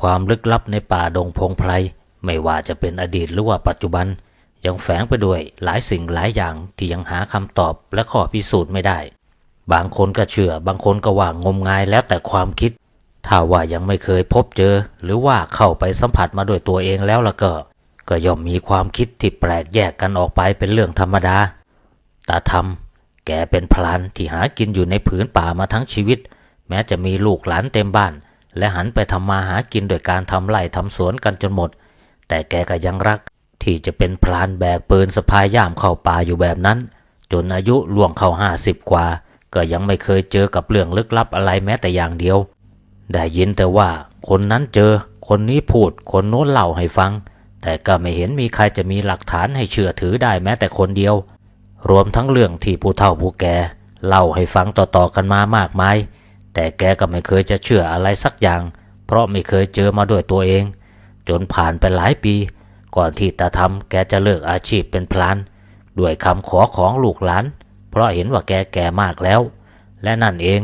ความลึกลับในป่าดงพงไพรไม่ว่าจะเป็นอดีตหรือว่าปัจจุบัน ยังแฝงไปด้วยหลายสิ่งหลายอย่างที่ยังหาคำตอบและข้อพิสูจน์ไม่ได้ บางคนก็เชื่อบางคนก็ว่างมงายแล้วแต่ความคิด ถ้าว่ายังไม่เคยพบเจอ หรือว่าเข้าไปสัมผัสมาด้วยตัวเองแล้วละก็ ก็ย่อมมีความคิดที่แปลกแยกกันออกไปเป็นเรื่องธรรมดาตาทำแกเป็นพลานที่หากินอยู่ในผืนป่ามาทั้งชีวิต แม้จะมีลูกหลานเต็มบ้าน และหันไปทำมาหากินโดยการทำไร่ทำสวนกันจนหมด แต่แกก็ยังรัก ที่จะเป็นพลานแบกปืนสะพายย่ามเข้าป่าอยู่แบบนั้น จนอายุล่วงเข้าห้าสิบกว่า ก็ยังไม่เคยเจอกับเรื่องลึกลับอะไรแม้แต่อย่างเดียว ได้ยินแต่ว่าคนนั้นเจอ คนนี้พูด คนโน้นเล่าให้ฟัง แต่ก็ไม่เห็นมีใครจะมีหลักฐานให้เชื่อถือได้แม้แต่คนเดียว รวมทั้งเรื่องที่ผู้เฒ่าผู้แก่เล่าให้ฟังต่อๆกันมามากมาย แต่แกก็ไม่เคยจะเชื่ออะไรสักอย่าง เพราะไม่เคยเจอมาด้วยตัวเอง จนผ่านไปหลายปี ก่อนที่ตาทำแกจะเลิกอาชีพเป็นพลานด้วยคำขอของลูกหลาน เพราะเห็นว่าแกแก่มากแล้ว และนั่นเอง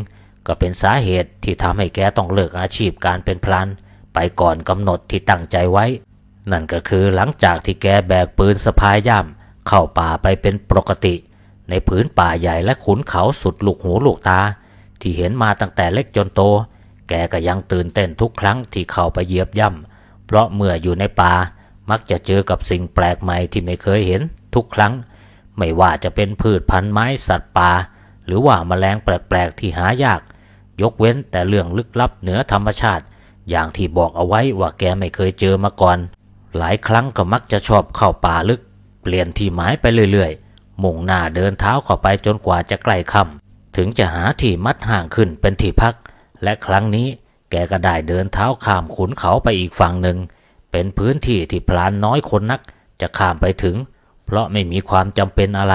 ก็เป็นสาเหตุที่ทำให้แกต้องเลิกอาชีพการเป็นพลานไปก่อนกำหนดที่ตั้งใจไว้ นั่นก็คือหลังจากที่แกแบกปืนสะพายย่ามเข้าป่าไปเป็นปกติ ในผืนป่าใหญ่และขุนเขาสุดลูกหูลูกตา ที่เห็นมาตั้งแต่เล็กจนโต แกก็ยังตื่นเต้นทุกครั้งที่เข้าไปเหยียบย่ำเพราะเมื่ออยู่ในป่ามักจะเจอกับสิ่งแปลกใหม่ที่ไม่เคยเห็นทุกครั้ง ไม่ว่าจะเป็นพืชพันธุ์ไม้สัตว์ป่าหรือว่าแมลงแปลกๆที่หายาก ยกเว้นแต่เรื่องลึกลับเหนือธรรมชาติ อย่างที่บอกเอาไว้ว่าแกไม่เคยเจอมาก่อน หลายครั้งก็มักจะชอบเข้าป่าลึก เปลี่ยนที่หมายไปเรื่อยๆ มุ่งหน้าเดินเท้าเข้าไปจนกว่าจะใกล้ค่ำ ถึงจะหาที่มัดห่างขึ้นเป็นที่พัก และครั้งนี้แกก็ได้เดินเท้าข้ามขุนเขาไปอีกฝั่งหนึ่ง เป็นพื้นที่ที่พลานน้อยคนนัก จะข้ามไปถึง เพราะไม่มีความจำเป็นอะไร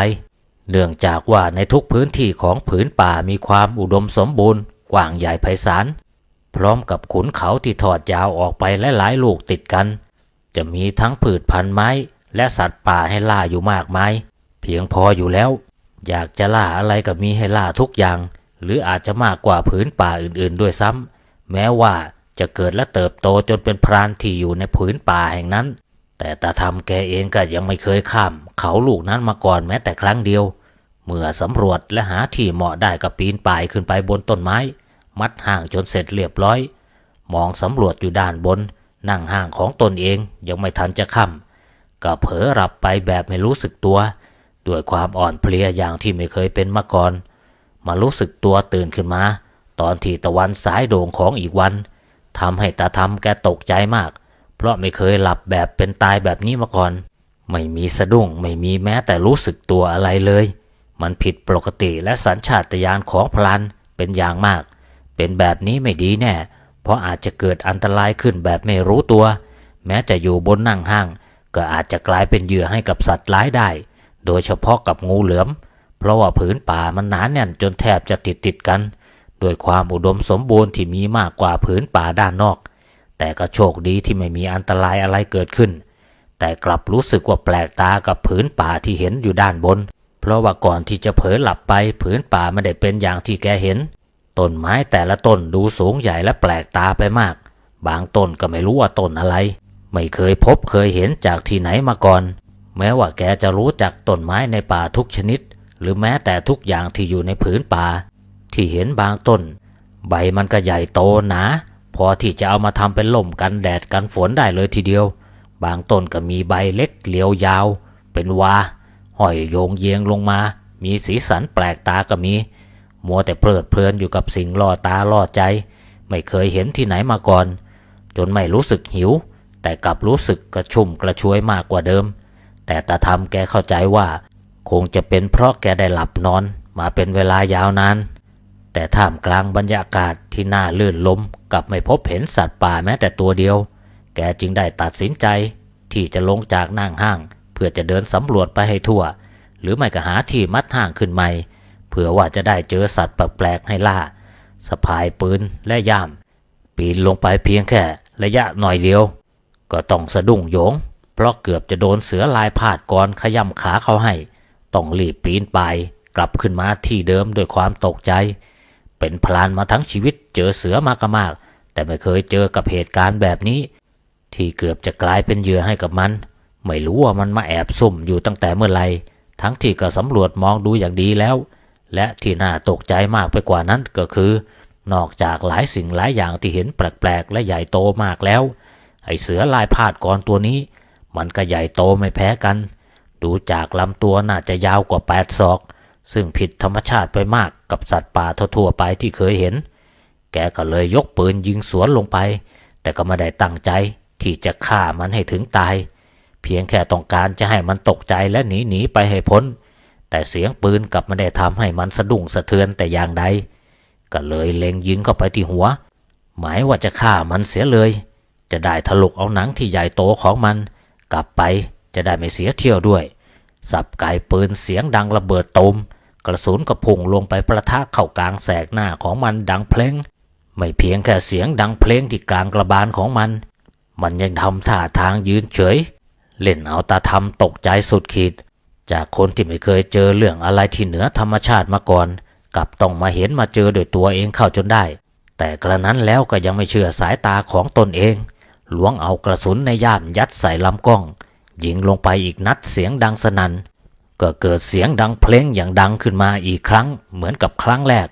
เนื่องจากว่าในทุกพื้นที่ของผืนป่ามีความอุดมสมบูรณ์ กว้างใหญ่ไพศาลพร้อมกับขุนเขาที่ทอดยาวออกไปและหลายลูกติดกัน จะมีทั้งพืชพันธุ์ไม้ และสัตว์ป่าให้ล่าอยู่มากมายเพียงพออยู่แล้ว อยากจะล่าอะไรก็มีให้ล่าทุกอย่าง หรืออาจจะมากกว่าผืนป่าอื่นๆด้วยซ้ำแม้ว่าจะเกิดและเติบโตจนเป็นพรานที่อยู่ในผืนป่าแห่งนั้น แต่ตาทำแกเองก็ยังไม่เคยข้าม เขาลูกนั้นมาก่อนแม้แต่ครั้งเดียว เมื่อสำรวจและหาที่เหมาะได้ก็ปีนป่ายขึ้นไปบนต้นไม้ มัดห่างจนเสร็จเรียบร้อย มองสำรวจอยู่ด้านบน นั่งห่างของตนเองยังไม่ทันจะค่ำก็เผลอหลับไปแบบไม่รู้สึกตัว ด้วยความอ่อนเพลียอย่างที่ไม่เคยเป็นมาก่อน มารู้สึกตัวตื่นขึ้นมา ตอนที่ตะวันสายโด่งของอีกวันทำให้ตาทำแกตกใจมาก เพราะไม่เคยหลับแบบเป็นตายแบบนี้มาก่อน ไม่มีสะดุ้งไม่มีแม้แต่รู้สึกตัวอะไรเลย มันผิดปกติและสัญชาตญาณของพลันเป็นอย่างมาก เป็นแบบนี้ไม่ดีแน่ เพราะอาจจะเกิดอันตรายขึ้นแบบไม่รู้ตัว แม้จะอยู่บนนั่งห้าง ก็อาจจะกลายเป็นเหยื่อให้กับสัตว์ร้ายได้ โดยเฉพาะกับงูเหลือม เพราะว่าผืนป่ามันหนาแน่นจนแทบจะติดติดกันโดยความอุดมสมบูรณ์ที่มีมากกว่าผืนป่าด้านนอก แต่ก็โชคดีที่ไม่มีอันตรายอะไรเกิดขึ้น แต่กลับรู้สึกว่าแปลกตากับผืนป่าที่เห็นอยู่ด้านบน เพราะว่าก่อนที่จะเผลอหลับไปผืนป่าไม่ได้เป็นอย่างที่แกเห็น ต้นไม้แต่ละต้นดูสูงใหญ่และแปลกตาไปมาก บางต้นก็ไม่รู้ว่าต้นอะไร ไม่เคยพบเคยเห็นจากที่ไหนมาก่อน แม้ว่าแกจะรู้จักต้นไม้ในป่าทุกชนิด หรือแม้แต่ทุกอย่างที่อยู่ในผืนป่า ที่เห็นบางต้น ใบมันก็ใหญ่โตหนาพอที่จะเอามาทำเป็นล่มกันแดดกันฝนได้เลยทีเดียว บางต้นก็มีใบเล็กเหลียวยาว เป็นวาห้อยโยงเยียงลงมา มีสีสันแปลกตาก็มี มัวแต่เพลิดเพลินอยู่กับสิ่งล่อตาล่อใจ ไม่เคยเห็นที่ไหนมาก่อน จนไม่รู้สึกหิว แต่กลับรู้สึกกระชุ่มกระชวยมากกว่าเดิม แต่ตาทำแกเข้าใจว่า คงจะเป็นเพราะแกได้หลับนอนมาเป็นเวลายาวนาน แต่ท่ามกลางบรรยากาศที่น่าลื่นลมกับไม่พบเห็นสัตว์ป่าแม้แต่ตัวเดียว แกจึงได้ตัดสินใจ ที่จะลงจากนั่งห้าง เพื่อจะเดินสำรวจไปให้ทั่ว หรือไม่ก็หาที่มัดห้างขึ้นใหม่เผื่อว่าจะได้เจอสัตว์แปลกๆให้ล่าสะพายปืนและย่าม ปีนลงไปเพียงแค่ระยะหน่อยเดียว ก็ต้องสะดุ้งโยง เพราะเกือบจะโดนเสือลายพาดก่อนขย่ำขาเขาให้ ต้องรีบปีนไป กลับขึ้นมาที่เดิมด้วยความตกใจ เป็นพลานมาทั้งชีวิตเจอเสือมากมาก แต่ไม่เคยเจอกับเหตุการณ์แบบนี้ ที่เกือบจะกลายเป็นเหยื่อให้กับมัน ไม่รู้ว่ามันมาแอบซุ่มอยู่ตั้งแต่เมื่อไหร่ทั้งที่ก็สำรวจมองดูอย่างดีแล้ว และที่น่าตกใจมากไปกว่านั้นก็คือ นอกจากหลายสิ่งหลายอย่างที่เห็นแปลกๆและใหญ่โตมากแล้ว ไอเสือลายพาดกรตัวนี้ มันก็ใหญ่โตไม่แพ้กัน ดูจากลำตัวน่าจะยาวกว่าแปดศอก ซึ่งผิดธรรมชาติไปมากกับสัตว์ป่าทั่วๆไปที่เคยเห็น แกก็เลยยกปืนยิงสวนลงไป แต่ก็ไม่ได้ตั้งใจที่จะฆ่ามันให้ถึงตาย เพียงแค่ต้องการจะให้มันตกใจและหนีหนีไปให้พ้น แต่เสียงปืนกลับไม่ได้ทำให้มันสะดุ้งสะเทือนแต่อย่างใด ก็เลยเล็งยิงเข้าไปที่หัว หมายว่าจะฆ่ามันเสียเลย จะได้ถลกเอาหนังที่ใหญ่โตของมัน กลับไปจะได้ไม่เสียเที่ยวด้วย สับไก่ปืนเสียงดังระเบิดตม กระสุนกระพุ่งลงไปประทะเข้ากลางแสกหน้าของมันดังเพลง ไม่เพียงแค่เสียงดังเพลงที่กลางกระบาลของมัน มันยังทำท่าทางยืนเฉย เล่นเอาตาทำตกใจสุดขีด จากคนที่ไม่เคยเจอเรื่องอะไรที่เหนือธรรมชาติมาก่อน กลับต้องมาเห็นมาเจอโดยตัวเองเข้าจนได้ แต่กระนั้นแล้วก็ยังไม่เชื่อสายตาของตนเอง ล้วงเอากระสุนในย่ามยัดใส่ลำกล้อง ยิงลงไปอีกนัดเสียงดังสนัน่นก็เกิดเสียงดังเพลงอย่างดังขึ้นมาอีกครั้งเหมือนกับครั้งแรก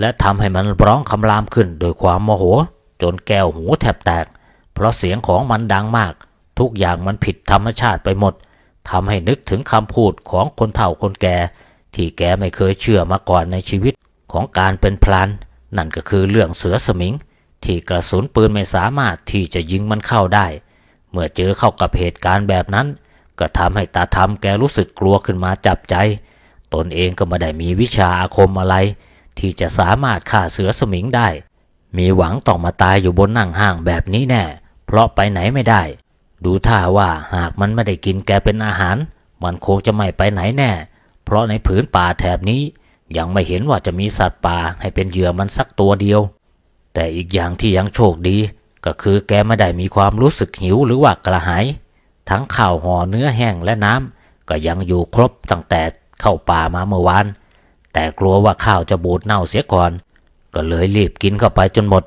และทำให้มันร้องคำรามขึ้นโดยความโมโห จนแก้วหูแทบแตก เพราะเสียงของมันดังมาก ทุกอย่างมันผิดธรรมชาติไปหมดทำให้นึกถึงคำพูดของคนเฒ่าคนแก่ ที่แกไม่เคยเชื่อมาก่อนในชีวิตของการเป็นพลานนั่นก็คือเรื่องเสือสมิง ที่กระสุนปืนไม่สามารถที่จะยิงมันเข้าได้ เมื่อเจอเข้ากับเหตุการณ์แบบนั้น ก็ทำให้ตาทำแกรู้สึกกลัวขึ้นมาจับใจ ตนเองก็ไม่ได้มีวิชาอาคมอะไร ที่จะสามารถฆ่าเสือสมิงได้ มีหวังต้องมาตายอยู่บนนั่งห้างแบบนี้แน่ เพราะไปไหนไม่ได้ ดูท่าว่าหากมันไม่ได้กินแกเป็นอาหาร มันคงจะไม่ไปไหนแน่ เพราะในผืนป่าแถบนี้ยังไม่เห็นว่าจะมีสัตว์ป่าให้เป็นเหยื่อมันสักตัวเดียว แต่อีกอย่างที่ยังโชคดี ก็คือแกไม่ได้มีความรู้สึกหิวหรือว่ากระหาย ทั้งข้าวห่อเนื้อแห้งและน้ำก็ยังอยู่ครบตั้งแต่เข้าป่ามาเมื่อวาน แต่กลัวว่าข้าวจะบูดเน่าเสียก่อน ก็เลยรีบกินเข้าไปจนหมด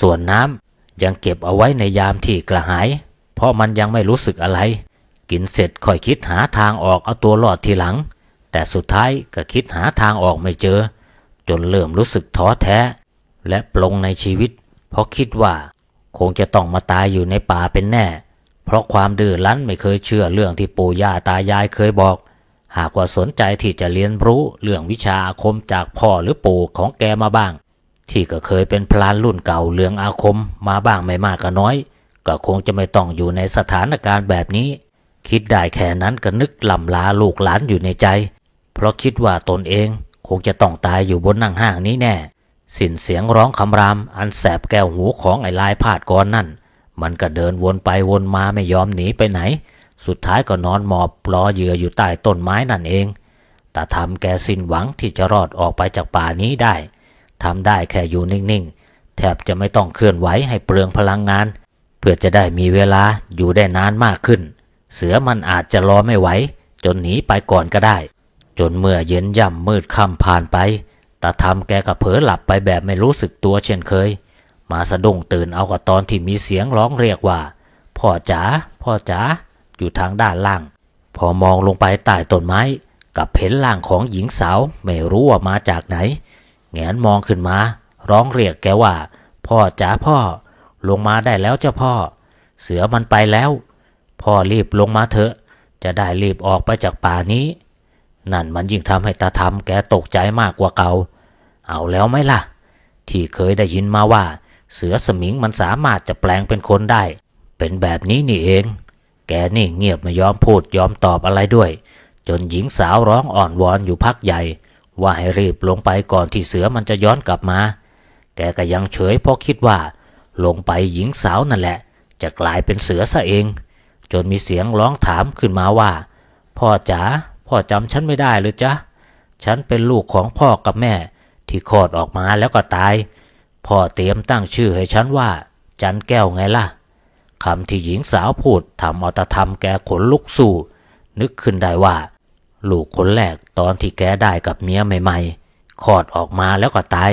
ส่วนน้ำยังเก็บเอาไว้ในยามที่กระหาย เพราะมันยังไม่รู้สึกอะไร กินเสร็จค่อยคิดหาทางออกเอาตัวรอดทีหลัง แต่สุดท้ายก็คิดหาทางออกไม่เจอ จนเริ่มรู้สึกท้อแท้ และปลงในชีวิต เพราะคิดว่า คงจะต้องมาตายอยู่ในป่าเป็นแน่ เพราะความดื้อรั้นไม่เคยเชื่อเรื่องที่ปู่ย่าตายายเคยบอก หากว่าสนใจที่จะเรียนรู้เรื่องวิชาอาคมจากพ่อหรือปู่ของแกมาบ้าง ที่ก็เคยเป็นพลานรุ่นเก่าเรื่องอาคมมาบ้างไม่มากก็น้อย ก็คงจะไม่ต้องอยู่ในสถานการณ์แบบนี้ คิดได้แค่นั้นก็นึกลำลาลูกหลานอยู่ในใจ เพราะคิดว่าตนเองคงจะต้องตายอยู่บนนั่งห้างนี้แน่ สิ้นเสียงร้องคำราม อันแสบแก้วหูของไอ้ลายพาดกรนั่น มันก็เดินวนไปวนมาไม่ยอมหนีไปไหน สุดท้ายก็นอนหมอบรอเหยื่ออยู่ใต้ต้นไม้นั่นเองแต่ทำแกสิ้นหวังที่จะรอดออกไปจากป่านี้ได้ทำได้แค่อยู่นิ่งๆ แทบจะไม่ต้องเคลื่อนไหวให้เปลืองพลังงาน เพื่อจะได้มีเวลาอยู่ได้นานมากขึ้น เสือมันอาจจะรอไม่ไหว จนหนีไปก่อนก็ได้ จนเมื่อเย็นย่ำมืดค่ำผ่านไป ตาทำแกก็เผลอหลับไปแบบไม่รู้สึกตัวเช่นเคย มาสะดุ้งตื่นเอากับตอนที่มีเสียงร้องเรียกว่า พ่อจ๋าพ่อจ๋าอยู่ทางด้านล่าง พอมองลงไปใต้ต้นไม้กับเห็นร่างของหญิงสาวไม่รู้ว่ามาจากไหน แงนมองขึ้นมา ร้องเรียกแกว่า พ่อจ๋าพ่อ ลงมาได้แล้วเจ้าพ่อ เสือมันไปแล้ว พ่อรีบลงมาเถอะ จะได้รีบออกไปจากป่านี้ นั่นมันยิ่งทำให้ตาทำแกตกใจมากกว่าเก่า เอาแล้วไหมล่ะ ที่เคยได้ยินมาว่า เสือสมิงมันสามารถจะแปลงเป็นคนได้ เป็นแบบนี้นี่เอง แกนี่เงียบไม่ยอมพูดยอมตอบอะไรด้วย จนหญิงสาวร้องอ่อนวอนอยู่พักใหญ่ ว่าให้รีบลงไปก่อนที่เสือมันจะย้อนกลับมา แกก็ยังเฉยเพราะคิดว่า ลงไปหญิงสาวนั่นแหละ จะกลายเป็นเสือซะเอง จนมีเสียงร้องถามขึ้นมาว่า พ่อจ๋า พ่อจำฉันไม่ได้หรือจ๊ะ ฉันเป็นลูกของพ่อกับแม่ ที่คลอดออกมาแล้วก็ตาย พ่อเตรียมตั้งชื่อให้ฉันว่า จันแก้วไงล่ะคำที่หญิงสาวพูดทำอาตาทำแกขนลุกสู้ นึกขึ้นได้ว่า ลูกคนแรกตอนที่แกได้กับเมียใหม่ๆคลอดออกมาแล้วก็ตาย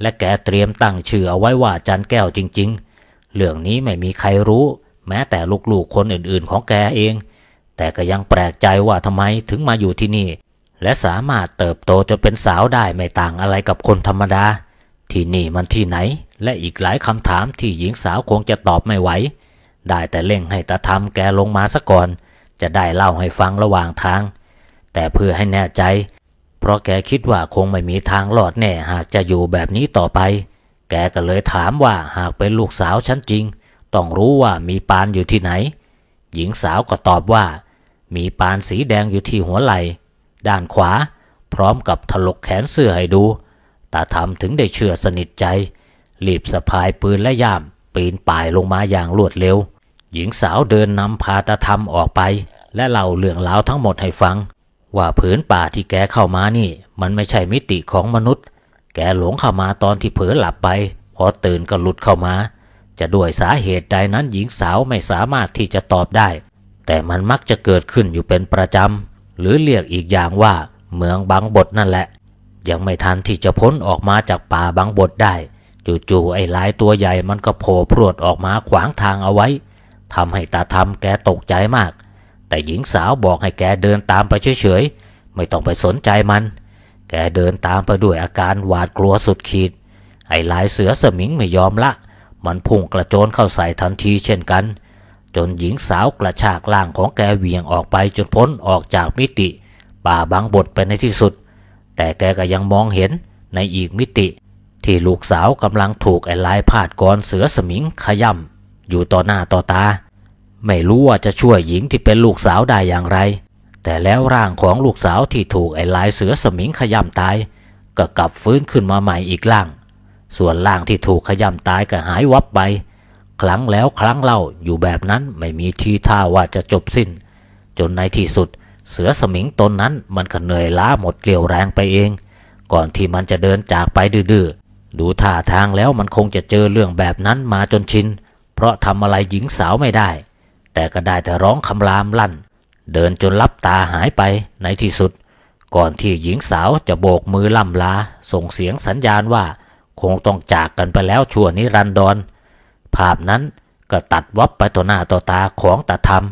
และแกเตรียมตั้งชื่อเอาไว้ว่าจันแก้วจริง ๆ เรื่องนี้ไม่มีใครรู้ แม้แต่ลูกๆคนอื่นๆของแกเอง แต่ก็ยังแปลกใจว่าทำไมถึงมาอยู่ที่นี่ และสามารถเติบโตจนเป็นสาวได้ไม่ต่างอะไรกับคนธรรมดา ที่นี่มันที่ไหน และอีกหลายคำถามที่หญิงสาวคงจะตอบไม่ไหว ได้แต่เร่งให้ตาทำแกลงมาซะก่อน จะได้เล่าให้ฟังระหว่างทาง แต่เพื่อให้แน่ใจ เพราะแกคิดว่าคงไม่มีทางรอดแน่หากจะอยู่แบบนี้ต่อไป แกก็เลยถามว่าหากเป็นลูกสาวฉันจริง ต้องรู้ว่ามีปานอยู่ที่ไหน หญิงสาวก็ตอบว่า มีปานสีแดงอยู่ที่หัวไหล่ด้านขวา พร้อมกับถลกแขนเสื้อให้ดูตาทำถึงได้เชื่อสนิทใจรีบสะพายปืนและย่าม ปีนป่ายลงมาอย่างรวดเร็ว หญิงสาวเดินนำพาตาทำออกไป และเล่าเรื่องราวทั้งหมดให้ฟัง ว่าผืนป่าที่แกเข้ามานี่ มันไม่ใช่มิติของมนุษย์ แกหลงเข้ามาตอนที่เผลอหลับไป พอตื่นก็หลุดเข้ามา จะด้วยสาเหตุใดนั้นหญิงสาวไม่สามารถที่จะตอบได้ แต่มันมักจะเกิดขึ้นอยู่เป็นประจำ หรือเรียกอีกอย่างว่า เมืองบางบทนั่นแหละ ยังไม่ทันที่จะพ้นออกมาจากป่าบางบทได้ จู่ๆไอ้ลายตัวใหญ่มันก็โผล่พรวดออกมาขวางทางเอาไว้ทำให้ตาทำแกตกใจมาก แต่หญิงสาวบอกให้แกเดินตามไปเฉยๆ ไม่ต้องไปสนใจมัน แกเดินตามไปด้วยอาการหวาดกลัวสุดขีด ไอ้ลายเสือสมิงไม่ยอมละ มันพุ่งกระโจนเข้าใส่ทันทีเช่นกัน จนหญิงสาวกระชากล่างของแกเหวี่ยงออกไปจนพ้นออกจากมิติ ป่าบางบทไปในที่สุด แต่แกก็ยังมองเห็นในอีกมิติ ที่ลูกสาวกำลังถูกไอ้ลายพาดกรเสือสมิงขย่ำอยู่ต่อหน้าต่อตา ไม่รู้ว่าจะช่วยหญิงที่เป็นลูกสาวได้อย่างไร แต่แล้วร่างของลูกสาวที่ถูกไอ้ลายเสือสมิงขย่ำตายก็กลับฟื้นขึ้นมาใหม่อีกร่าง ส่วนร่างที่ถูกขย่ำตายก็หายวับไป ครั้งแล้วครั้งเล่าอยู่แบบนั้นไม่มีทีท่าว่าจะจบสิ้น จนในที่สุด เสือสมิงตนนั้นมันก็เหนื่อยล้าหมดเกลียวแรงไปเอง ก่อนที่มันจะเดินจากไปดื้อดูท่าทางแล้วมันคงจะเจอเรื่องแบบนั้นมาจนชิน เพราะทำอะไรหญิงสาวไม่ได้ แต่ก็ได้แต่ร้องคำรามลั่น เดินจนลับตาหายไปในที่สุด ก่อนที่หญิงสาวจะโบกมือล่ำลา ส่งเสียงสัญญาณว่า คงต้องจากกันไปแล้วชั่วนิรันดร ภาพนั้นก็ตัดวับไปต่อหน้าต่อตาของตาธรรม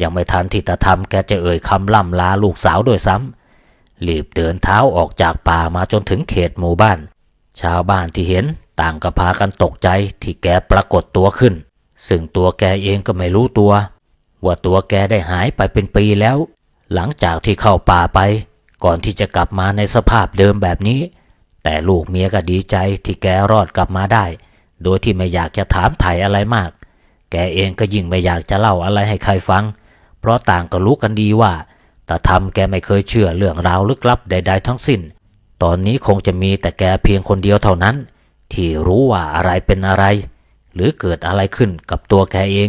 ยังไม่ทันที่ตาธรรมแกจะเอ่ยคำล่ำลาลูกสาวด้วยซ้ำรีบเดินเท้าออกจากป่ามาจนถึงเขตหมู่บ้าน ชาวบ้านที่เห็นต่างก็พากันตกใจที่แกปรากฏตัวขึ้น ซึ่งตัวแกเองก็ไม่รู้ตัว ว่าตัวแกได้หายไปเป็นปีแล้ว หลังจากที่เข้าป่าไป ก่อนที่จะกลับมาในสภาพเดิมแบบนี้ แต่ลูกเมียก็ดีใจที่แกรอดกลับมาได้ โดยที่ไม่อยากจะถามไถ่อะไรมาก แกเองก็ยิ่งไม่อยากจะเล่าอะไรให้ใครฟัง เพราะต่างก็รู้กันดีว่าแต่ทำแกไม่เคยเชื่อเรื่องราวลึกลับใด ๆ ทั้งสิ้น ตอนนี้คงจะมีแต่แกเพียงคนเดียวเท่านั้น ที่รู้ว่าอะไรเป็นอะไร หรือเกิดอะไรขึ้นกับตัวแกเอง